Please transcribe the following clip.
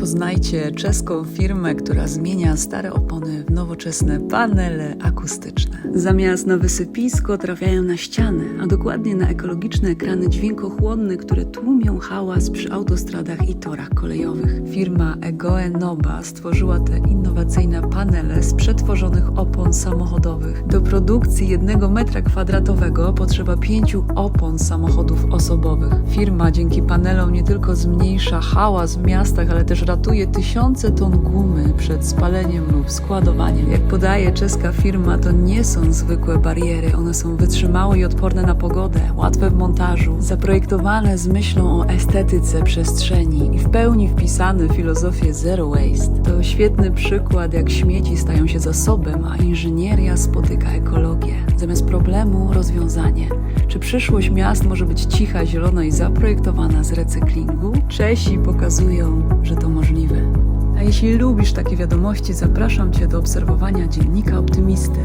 Poznajcie czeską firmę, która zmienia stare opony w nowoczesne panele akustyczne. Zamiast na wysypisko trafiają na ścianę, a dokładnie na ekologiczne ekrany dźwiękochłonne, które tłumią hałas przy autostradach i torach kolejowych. Firma Egoe Noba stworzyła te innowacyjne panele z przetworzonych opon samochodowych. Do produkcji jednego metra kwadratowego potrzeba pięciu opon samochodów osobowych. Firma dzięki panelom nie tylko zmniejsza hałas w miastach, ale też ratuje tysiące ton gumy przed spaleniem lub składowaniem. Jak podaje czeska firma, to nie są zwykłe bariery, one są wytrzymałe i odporne na pogodę, łatwe w montażu, zaprojektowane z myślą o estetyce przestrzeni i w pełni wpisane w filozofię zero waste. To świetny przykład, jak śmieci stają się zasobem, a inżynieria spotyka ekologię. Zamiast problemu rozwiązanie. Czy przyszłość miast może być cicha, zielona i zaprojektowana z recyklingu? Czesi pokazują, że to możliwe. A jeśli lubisz takie wiadomości, zapraszam Cię do obserwowania Dziennika Optymisty.